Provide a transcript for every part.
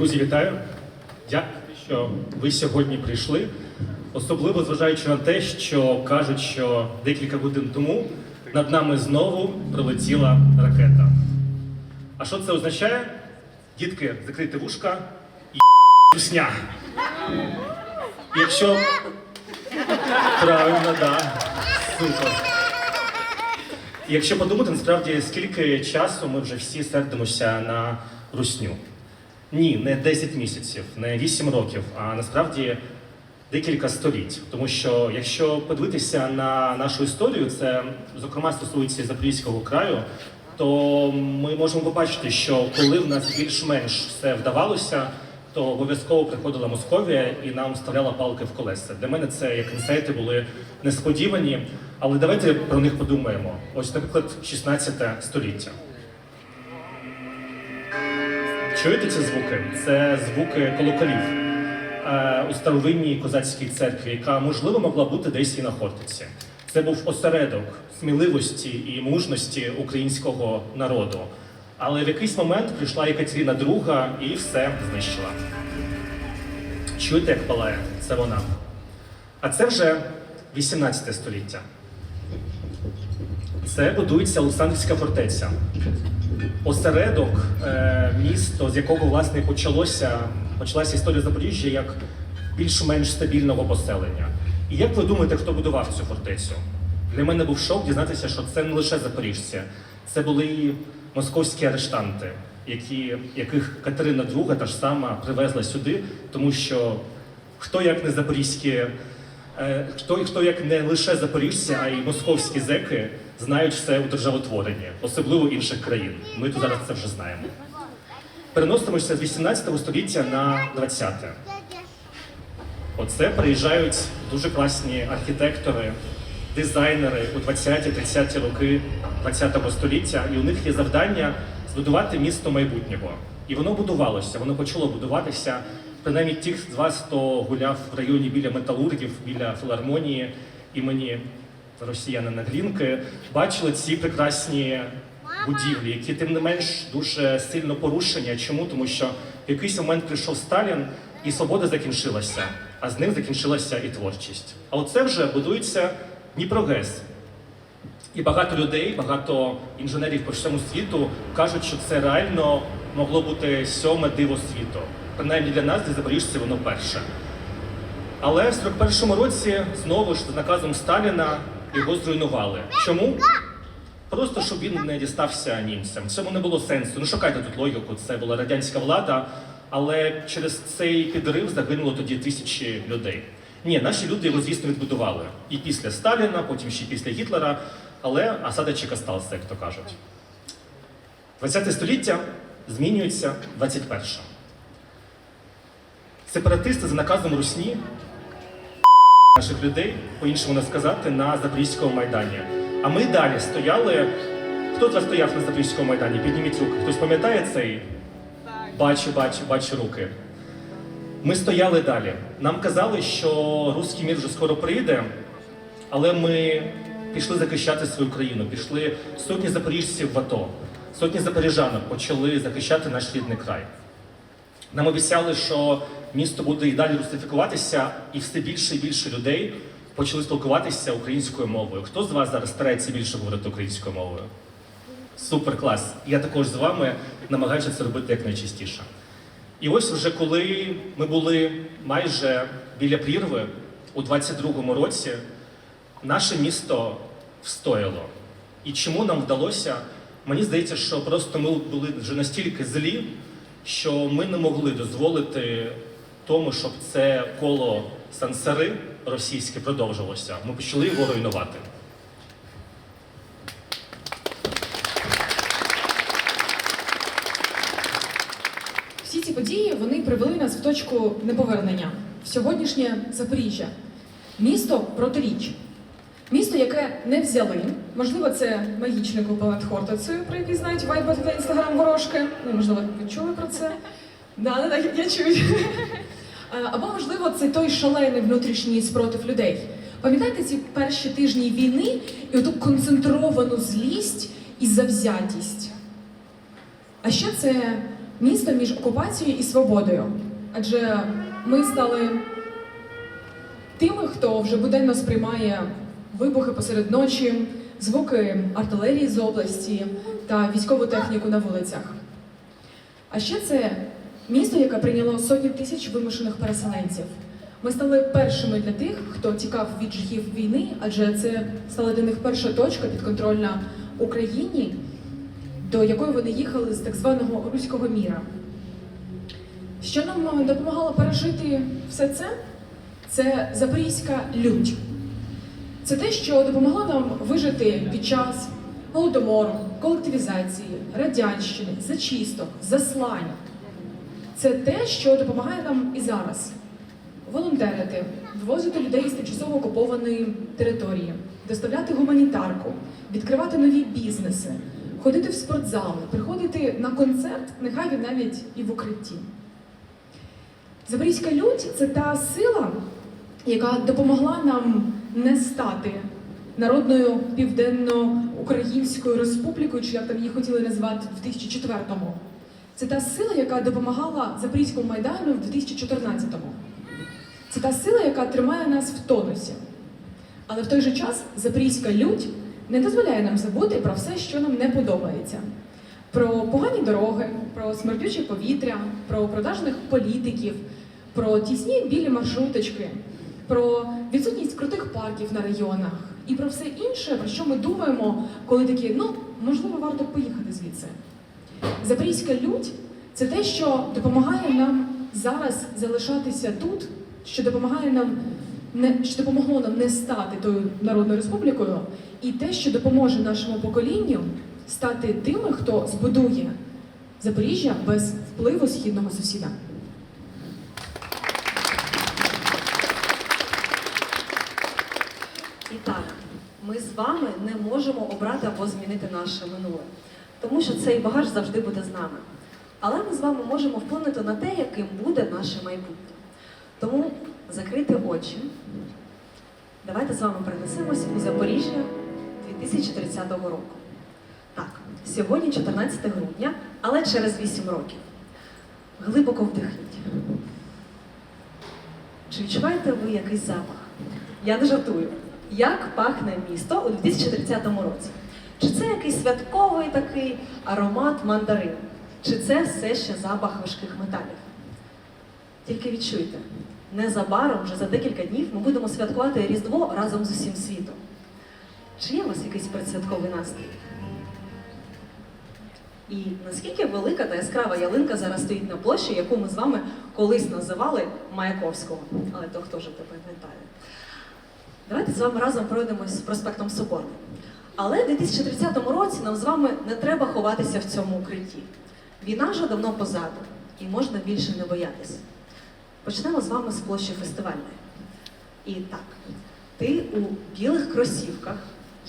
Друзі, вітаю! Дякую, що ви сьогодні прийшли. Особливо зважаючи на те, що кажуть, що декілька годин тому над нами знову прилетіла ракета. А що це означає? Дітки, закрийте вушка і русня. Якщо правильно, да. Супер. Якщо подумати, насправді, скільки часу ми вже всі сердимося на русню? Ні, не 10 місяців, не 8 років, а насправді декілька століть. Тому що якщо подивитися на нашу історію, це зокрема стосується Запорізького краю, то ми можемо побачити, що коли в нас більш-менш все вдавалося, то обов'язково приходила Московія і нам вставляла палки в колеса. Для мене це як інсайти були несподівані, але давайте про них подумаємо. Ось, наприклад, 16 століття. Чуєте ці звуки? Це звуки колоколів е, у старовинній козацькій церкві, яка можливо могла бути десь і на Хортиці. Це був осередок сміливості і мужності українського народу. Але в якийсь момент прийшла Екатерина II і все знищила. Чуєте, як палає? Це вона. А це вже 18 століття. Це будується Олександрівська фортеця осередок, е, місто, з якого власне почалося, почалася історія Запоріжжя як більш-менш стабільного поселення. І як ви думаєте, хто будував цю фортецю? Для мене був шок дізнатися, що це не лише запоріжці, це були і московські арештанти, які, яких Катерина II та ж сама привезла сюди, тому що хто як не запорізькі Е, Хто, хто як не лише запоріжці, а й московські зеки знають все у державотворенні, особливо інших країн. Ми тут зараз це вже знаємо. Переносимося з 18 століття на 20. Оце приїжджають дуже класні архітектори, дизайнери у 20-30 роки 20 століття, і у них є завдання збудувати місто майбутнього. І воно будувалося, воно почало будуватися. Принаймні тих з вас, хто гуляв в районі біля металургів, біля філармонії імені росіянина Глінки, бачили ці прекрасні будівлі, які тим не менш дуже сильно порушені. Чому? Тому що в якийсь момент прийшов Сталін, і свобода закінчилася, а з ним закінчилася і творчість. А оце вже будується Дніпрогес. І багато людей, багато інженерів по всьому світу кажуть, що це реально могло бути сьоме диво світу. Принаймні для нас, для запоріжців, воно перше. Але в 41-му році знову ж за наказом Сталіна його зруйнували. Чому? Просто щоб він не дістався німцям. Цьому не було сенсу. Ну шукайте тут логіку, це була радянська влада, але через цей підрив загинуло тоді тисячі людей. Ні, наші люди його, звісно, відбудували. І після Сталіна, потім ще після Гітлера, але осадочек остався, як то кажуть. 20 століття змінюється 21. Сепаратисти за наказом Русні наших людей, по-іншому не сказати, на Запорізькому майдані. А ми далі стояли. Хто з вас стояв на Запорізькому майдані? Підніміть руки. Хтось пам'ятає цей? Бачу, бачу, бачу руки. Ми стояли далі. Нам казали, що руський мір вже скоро прийде, але ми пішли захищати свою країну. Пішли сотні запоріжців в АТО, сотні запоріжанок почали захищати наш рідний край. Нам обіцяли, що місто буде і далі русифікуватися, і все більше і більше людей почали спілкуватися українською мовою. Хто з вас зараз старається більше говорити українською мовою? Супер клас. Я також з вами намагаюся це робити якнайчастіше. І ось вже коли ми були майже біля прірви у 22-му році, наше місто встояло. І чому нам вдалося? Мені здається, що просто ми були вже настільки злі, що ми не могли дозволити тому, щоб це коло сансари російське продовжилося. Ми почали його руйнувати. Всі ці події вони привели нас в точку неповернення в сьогоднішнє Запоріжжя. Місто протиріч. Місто, яке не взяли. Можливо, це магічний купол над Хортицею, про який знають Вайбер та інстаграм ворожки. Ну, можливо, ви чули про це. Да, да, я- я чую. А, Або, можливо, це той шалений внутрішній спротив людей. Пам'ятаєте ці перші тижні війни і оту концентровану злість і завзятість? А ще це місто між окупацією і свободою. Адже ми стали тими, хто вже буденно сприймає вибухи посеред ночі, звуки артилерії з області та військову техніку на вулицях. А ще це місто, яке прийняло сотні тисяч вимушених переселенців. Ми стали першими для тих, хто тікав від жахів війни, адже це стала для них перша точка підконтрольна Україні, до якої вони їхали з так званого руського міра. Що нам допомагало пережити все це? Це запорізька лють. Це те, що допомогло нам вижити під час голодомору, колективізації, радянщини, зачисток, заслань. Це те, що допомагає нам і зараз. Волонтерити, вивозити людей з тимчасово окупованої території, доставляти гуманітарку, відкривати нові бізнеси, ходити в спортзали, приходити на концерт, нехай він навіть і в укритті. Запорізька лють це та сила, яка допомогла нам не стати народною південно-українською республікою, чи як там її хотіли назвати в 2004-му. Це та сила, яка допомагала Запорізькому майдану в 2014-му. Це та сила, яка тримає нас в тонусі. Але в той же час запорізька лють не дозволяє нам забути про все, що нам не подобається. Про погані дороги, про смердюче повітря, про продажних політиків, про тісні білі маршруточки, про відсутність крутих парків на районах і про все інше, про що ми думаємо, коли такі, ну, можливо, варто поїхати звідси. Запорізька лють це те, що допомагає нам зараз залишатися тут, що допомагає нам не що допомогло нам не стати тою народною республікою, і те, що допоможе нашому поколінню стати тими, хто збудує Запоріжжя без впливу східного сусіда. І так, ми з вами не можемо обрати або змінити наше минуле, тому що цей багаж завжди буде з нами. Але ми з вами можемо вплинути на те, яким буде наше майбутнє. Тому закрийте очі. Давайте з вами перенесемось у Запоріжжя 2030 року. Так, сьогодні 14 грудня, але через 8 років. Глибоко вдихніть. Чи відчуваєте ви якийсь запах? Я не жартую. Як пахне місто у 2030 році? Чи це якийсь святковий такий аромат мандарин? Чи це все ще запах важких металів? Тільки відчуйте, незабаром, вже за декілька днів, ми будемо святкувати Різдво разом з усім світом. Чи є у вас якийсь предсвятковий настрій? І наскільки велика та яскрава ялинка зараз стоїть на площі, яку ми з вами колись називали Маяковського, але то хто ж це пам'ятає? Давайте з вами разом пройдемось проспектом Соборним. Але в 2030 році нам з вами не треба ховатися в цьому укритті. Війна вже давно позаду, і можна більше не боятися. Почнемо з вами з площі фестивальної. І так, ти у білих кросівках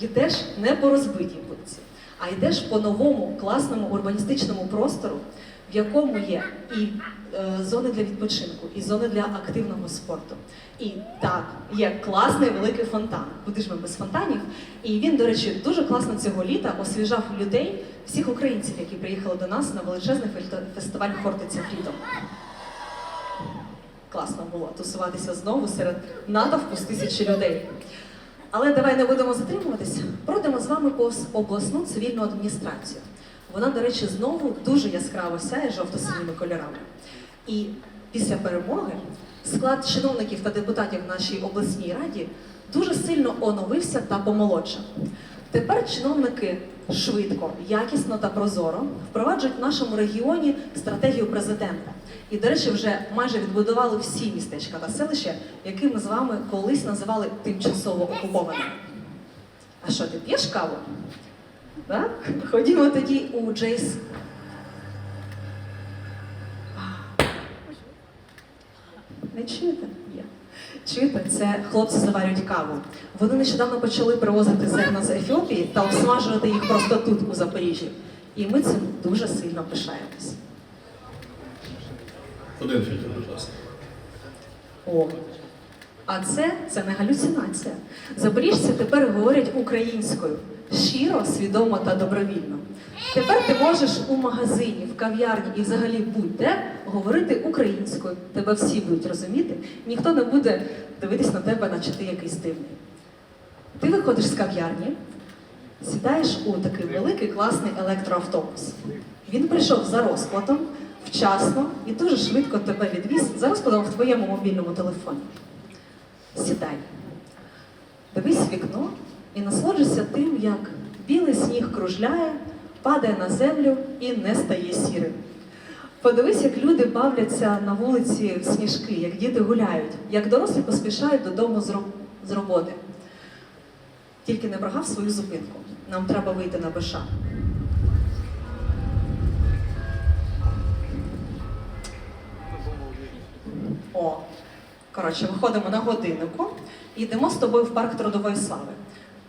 йдеш не по розбитій вулиці, а йдеш по новому класному урбаністичному простору, в якому є і е, зони для відпочинку, і зони для активного спорту. І так, є класний великий фонтан. Куди ж ми без фонтанів? І він, до речі, дуже класно цього літа освіжав людей, всіх українців, які приїхали до нас на величезний фестиваль Хортиця літом. Класно було тусуватися знову серед натовпу з тисячі людей. Але давай не будемо затримуватися. Пройдемо з вами повз обласну цивільну адміністрацію. Вона, до речі, знову дуже яскраво сяє жовто-синіми кольорами. І після перемоги склад чиновників та депутатів в нашій обласній раді дуже сильно оновився та помолодшав. Тепер чиновники швидко, якісно та прозоро впроваджують в нашому регіоні стратегію президента. І, до речі, вже майже відбудували всі містечка та селища, які ми з вами колись називали тимчасово окупованими. А що, ти п'єш каву? Так? Ходімо тоді у Джейс. Не? Є. Чуєте, це хлопці заварюють каву. Вони нещодавно почали привозити зерна з Ефіопії та обсмажувати їх просто тут, у Запоріжжі. І ми цим дуже сильно пишаємось. Один фільтр, будь ласка. О. А це, це не галюцинація. Запоріжці тепер говорять українською щиро, свідомо та добровільно. Тепер ти можеш у магазині, в кав'ярні і взагалі будь-де говорити українською. Тебе всі будуть розуміти, ніхто не буде дивитись на тебе, наче ти якийсь дивний. Ти виходиш з кав'ярні, сідаєш у такий великий класний електроавтобус. Він прийшов за розкладом, вчасно і дуже швидко тебе відвіз за розкладом в твоєму мобільному телефоні. Сідай, дивись вікно і насолоджуйся тим, як білий сніг кружляє, падає на землю і не стає сірим. Подивись, як люди бавляться на вулиці в сніжки, як діти гуляють, як дорослі поспішають додому з роботи. Тільки не прогав свою зупинку. Нам треба вийти на БШ. О, коротше, виходимо на годиннику йдемо з тобою в парк Трудової слави.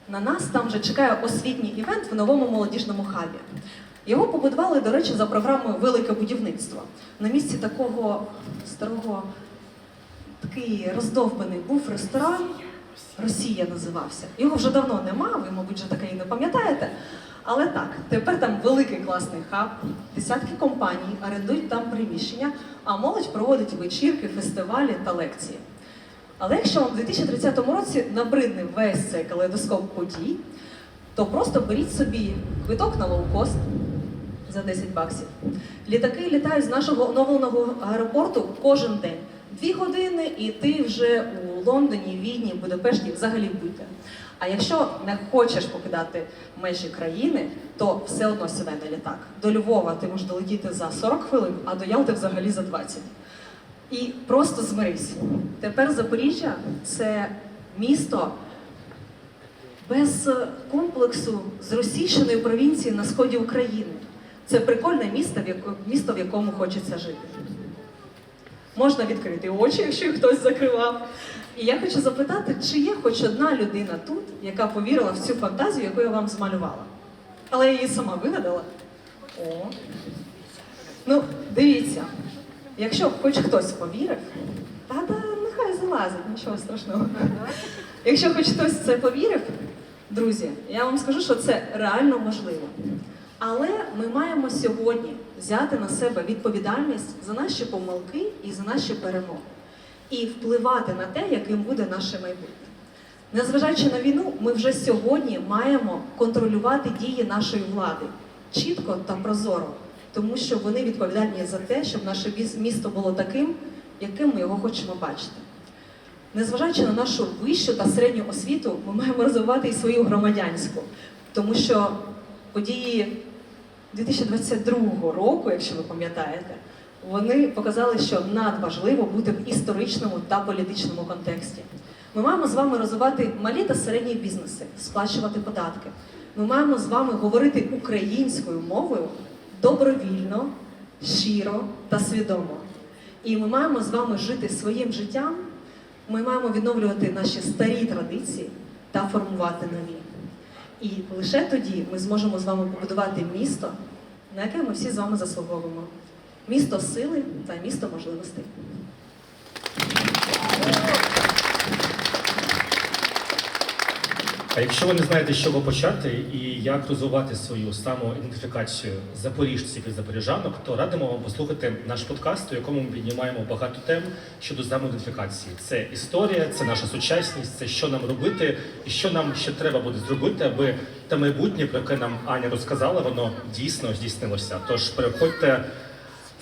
На нас там вже чекає освітній івент в новому молодіжному хабі. Його побудували, до речі, за програмою Велике будівництво. На місці такого старого, такий роздовбаний був ресторан. Росія називався. Його вже давно нема, ви, мабуть, вже таке і не пам'ятаєте. Але так, тепер там великий класний хаб, десятки компаній орендують там приміщення, а молодь проводить вечірки, фестивалі та лекції. Але якщо вам у 2030 році набридне весь цей калейдоскоп подій, то просто беріть собі квиток на лоукост за 10 баксів. Літаки літають з нашого оновленого аеропорту кожен день. Дві години, і ти вже у Лондоні, Відні, Будапешті взагалі будьте. А якщо не хочеш покидати межі країни, то все одно сідай на літак. До Львова ти можеш долетіти за 40 хвилин, а до Ялти взагалі за 20. І просто змирись. Тепер Запоріжжя це місто без комплексу зросійщеної провінції на сході України. Це прикольне місто, місто, в якому хочеться жити. Можна відкрити очі, якщо їх хтось закривав. І я хочу запитати, чи є хоч одна людина тут, яка повірила в цю фантазію, яку я вам змалювала. Але я її сама вигадала. О. Ну, дивіться, якщо хоч хтось повірив, та да, нехай залазить, нічого страшного. Якщо хоч хтось в це повірив, друзі, я вам скажу, що це реально можливо. Але ми маємо сьогодні взяти на себе відповідальність за наші помилки і за наші перемоги, і впливати на те, яким буде наше майбутнє. Незважаючи на війну, ми вже сьогодні маємо контролювати дії нашої влади чітко та прозоро, тому що вони відповідальні за те, щоб наше місто було таким, яким ми його хочемо бачити. Незважаючи на нашу вищу та середню освіту, ми маємо розвивати і свою громадянську, тому що події 2022 року, якщо ви пам'ятаєте, вони показали, що надважливо бути в історичному та політичному контексті. Ми маємо з вами розвивати малі та середні бізнеси, сплачувати податки. Ми маємо з вами говорити українською мовою добровільно, щиро та свідомо. І ми маємо з вами жити своїм життям. Ми маємо відновлювати наші старі традиції та формувати нові. І лише тоді ми зможемо з вами побудувати місто, на яке ми всі з вами заслуговуємо. Місто сили та місто можливостей. А якщо ви не знаєте, з чого почати і як розвивати свою самоідентифікацію запоріжців і запоріжанок, то радимо вам послухати наш подкаст, у якому ми піднімаємо багато тем щодо самоідентифікації. Це історія, це наша сучасність, це що нам робити і що нам ще треба буде зробити, аби те майбутнє, про яке нам Аня розказала, воно дійсно здійснилося. Тож переходьте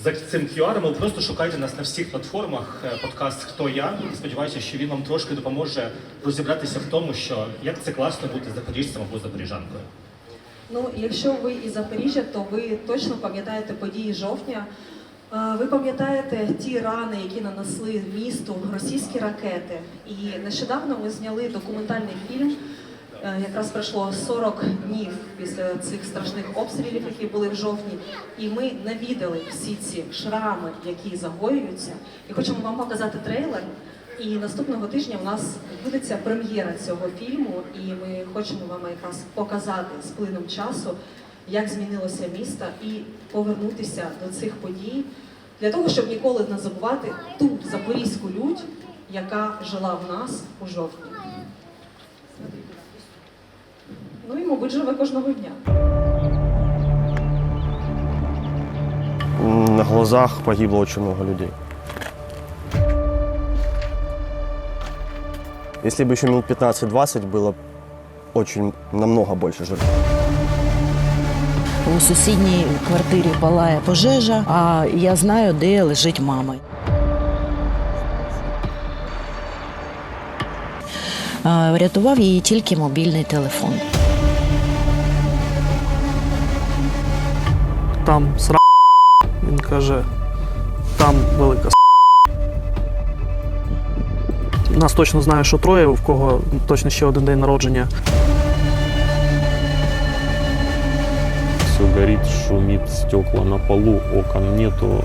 за цим QR або просто шукайте нас на всіх платформах. е, Подкаст Хто я сподіваюся, що він вам трошки допоможе розібратися в тому, що як це класно бути запоріжцем або запоріжанкою. Ну, якщо ви із Запоріжжя, то ви точно пам'ятаєте події жовтня. Е, Ви пам'ятаєте ті рани, які нанесли місту російські ракети. І нещодавно ми зняли документальний фільм. Е, Якраз пройшло 40 днів після цих страшних обстрілів, які були в жовтні, і ми навідали всі ці шрами, які загоюються. І хочемо вам показати трейлер. І наступного тижня у нас відбудеться прем'єра цього фільму, і ми хочемо вам якраз показати з плином часу, як змінилося місто, і повернутися до цих подій для того, щоб ніколи не забувати ту запорізьку лють, яка жила в нас у жовтні. Ну і, мабуть, живе кожного дня. На глазах погибло очень много людей. Если бы еще минут 15-20 было очень намного больше жертв. У сусідній квартирі палає пожежа, а я знаю, де лежить мама. Е, Врятував її тільки мобільний телефон. Там сра. Він каже, там велика с***. Нас точно знає, що троє, в кого точно ще один день народження. Все горит, шумит, стекла на полу, окон нету.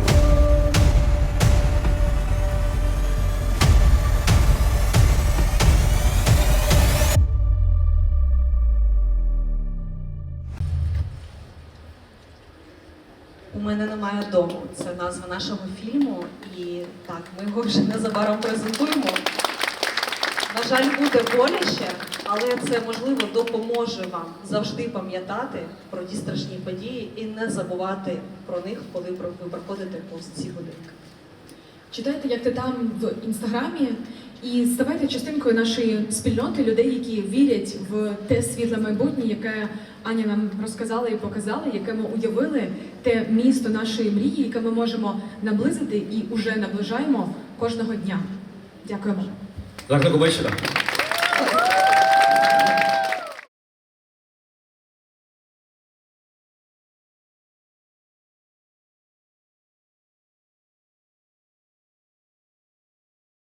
Назва нашого фільму. І так, ми його вже незабаром презентуємо. На жаль, буде боляче, але це можливо допоможе вам завжди пам'ятати про ті страшні події і не забувати про них, коли ви проходите повз ці будинки. Читайте, як ти там в інстаграмі, і ставайте частинкою нашої спільноти людей, які вірять в те світле майбутнє, яке Аня нам розказала і показала, яке ми уявили, те місто нашої мрії, яке ми можемо наблизити і уже наближаємо кожного дня. Дякуємо. Гарного вечора.